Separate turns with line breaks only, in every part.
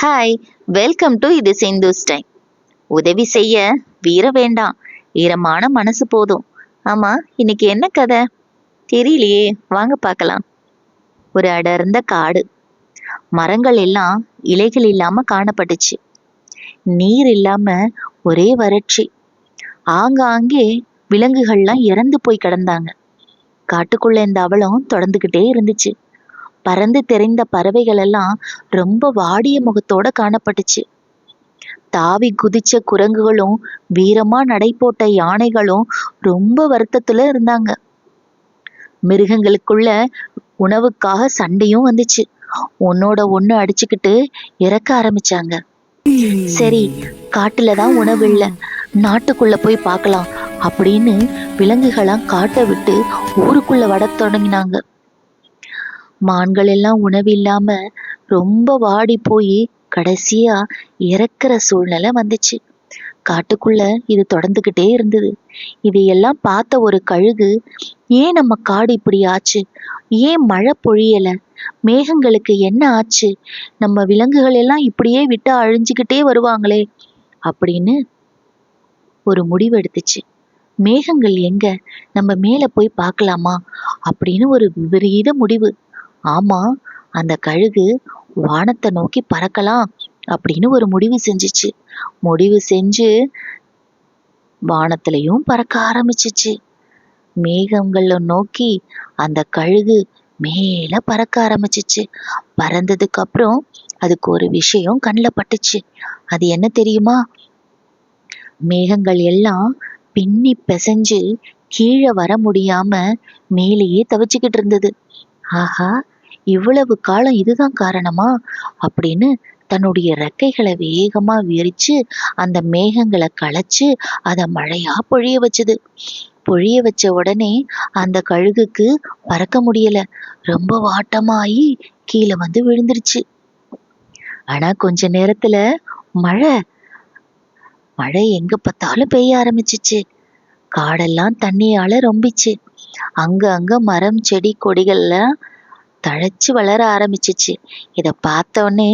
Hi welcome to இது Sindhus time உதவி செய்ய வீர வேண்டாம். ஈரமான மனசு போதும். ஆமா இன்னைக்கு என்ன கதை? தெரியலையே வாங்க பார்க்கலாம். ஒரு அடர்ந்த காடு. மரங்கள் எல்லாம் இலைகள் இல்லாம காணப்பட்டுச்சு. நீர் இல்லாம ஒரே வறட்சி. ஆங்காங்கே விலங்குகள்லாம் இறந்து போய் கிடந்தாங்க. காட்டுக்குள்ள இந்த அவலம் தொடர்ந்துகிட்டே இருந்துச்சு. பறந்து தெரிந்த பறவைகள் எல்லாம் ரொம்ப வாடிய முகத்தோட காணப்பட்டுச்சு. தாவி குதிச்ச குரங்குகளும் வீரமா நடை போட்ட யானைகளும் ரொம்ப வருத்தத்துல இருந்தாங்க. மிருகங்களுக்குள்ள உணவுக்காக சண்டையும் வந்துச்சு. உன்னோட ஒண்ணு அடிச்சுக்கிட்டு இறக்க ஆரம்பிச்சாங்க. சரி காட்டுல தான் உணவு இல்ல. நாட்டுக்குள்ள போய் பார்க்கலாம் அப்படின்னு விலங்குகளாம் காட்டை விட்டு ஊருக்குள்ள வட தொடங்கினாங்க. மான்கள் எல்லாம் உணவு இல்லாம ரொம்ப வாடி போய் கடைசியா இறக்குற சூழ்நிலை வந்துச்சு. காட்டுக்குள்ள இது தொடர்ந்துகிட்டே இருந்தது. இதையெல்லாம் பார்த்த ஒரு கழுகு ஏன் நம்ம காடு இப்படி ஆச்சு? ஏன் மழை பொழியல? மேகங்களுக்கு என்ன ஆச்சு? நம்ம விலங்குகள் எல்லாம் இப்படியே விட்டு அழிஞ்சுக்கிட்டே வருவாங்களே? அப்படின்னு ஒரு முடிவு எடுத்துச்சு. மேகங்கள் எங்க? நம்ம மேல போய் பார்க்கலாமா? அப்படின்னு ஒரு விபரீத முடிவு. ஆமா அந்த கழுகு வானத்தை நோக்கி பறக்கலாம் அப்படின்னு ஒரு முடிவு செஞ்சுச்சு. முடிவு செஞ்சு வானத்திலையும் பறக்க ஆரம்பிச்சிச்சு. மேகங்களை நோக்கி அந்த கழுகு மேல பறக்க ஆரம்பிச்சிச்சு. பறந்ததுக்கு அப்புறம் அதுக்கு ஒரு விஷயம் கண்ணில் பட்டுச்சு. அது என்ன தெரியுமா? மேகங்கள் எல்லாம் பின்னி பிசைஞ்சு கீழே வர முடியாம மேலேயே தவிச்சுக்கிட்டு இருந்தது. ஆஹா இவ்வளவு காலம் இதுதான் காரணமா? அப்படின்னு தன்னுடைய ரெக்கைகளை வேகமா விரிச்சு அந்த மேகங்களை களைச்சு அதை மழையா பொழிய வச்சது. பொழிய வச்ச உடனே அந்த கழுகுக்கு பறக்க முடியல. ரொம்ப வாட்டமாயி கீழே வந்து விழுந்துருச்சு. ஆனா கொஞ்ச நேரத்துல மழை மழை எங்க பார்த்தாலும் பெய்ய ஆரம்பிச்சிச்சு. காடெல்லாம் தண்ணியால ரொம்பிச்சு. அங்க அங்க மரம் செடி கொடிகள்லாம் தழைச்சு வளர ஆரம்பிச்சிச்சு. இத பார்த்தோன்னே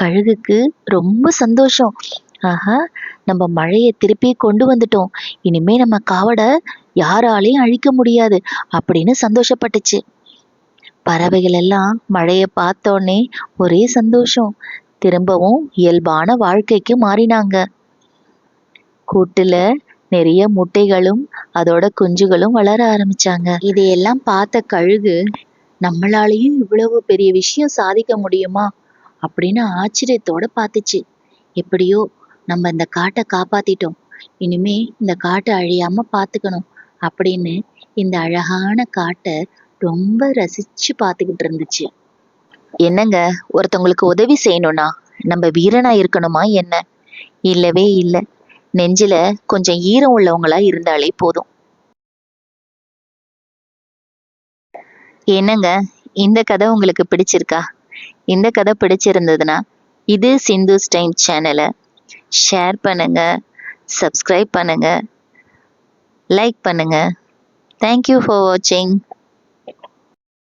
கழுகுக்கு ரொம்ப சந்தோஷம். ஆஹா நம்ம மழையை திருப்பி கொண்டு வந்துட்டோம். இனிமே நம்ம காவடை யாராலையும் அழிக்க முடியாது அப்படின்னு சந்தோஷப்பட்டுச்சு. பறவைகள் எல்லாம் மழையை பார்த்தோன்னே ஒரே சந்தோஷம். திரும்பவும் இயல்பான வாழ்க்கைக்கு மாறினாங்க. கூட்டுல நிறைய முட்டைகளும் அதோட குஞ்சுகளும் வளர ஆரம்பிச்சாங்க. இதையெல்லாம் பார்த்த கழுகு நம்மளாலையும் இவ்வளவு பெரிய விஷயம் சாதிக்க முடியுமா? அப்படின்னு ஆச்சரியத்தோட பார்த்துச்சு. எப்படியோ நம்ம இந்த காட்டை காப்பாத்திட்டோம். இனிமே இந்த காட்டை அழியாம பார்த்துக்கணும் அப்படின்னு இந்த அழகான காட்டை ரொம்ப ரசிச்சு பார்த்துக்கிட்டு இருந்துச்சு. என்னங்க ஒருத்தவங்களுக்கு உதவி செய்யணும்னா நம்ம வீரனா இருக்கணுமா என்ன? இல்லவே இல்லை. நெஞ்சில கொஞ்சம் ஈரம் உள்ளவங்களா இருந்தாலே போதும். என்னங்க இந்த கதை உங்களுக்கு பிடிச்சிருக்கா? இந்த கதை பிடிச்சிருந்ததுன்னா இது சிந்துஸ் டைம் சேனலை ஷேர் பண்ணுங்க சப்ஸ்கிரைப் பண்ணுங்க லைக் பண்ணுங்க. தேங்க்யூ ஃபார் வாட்சிங்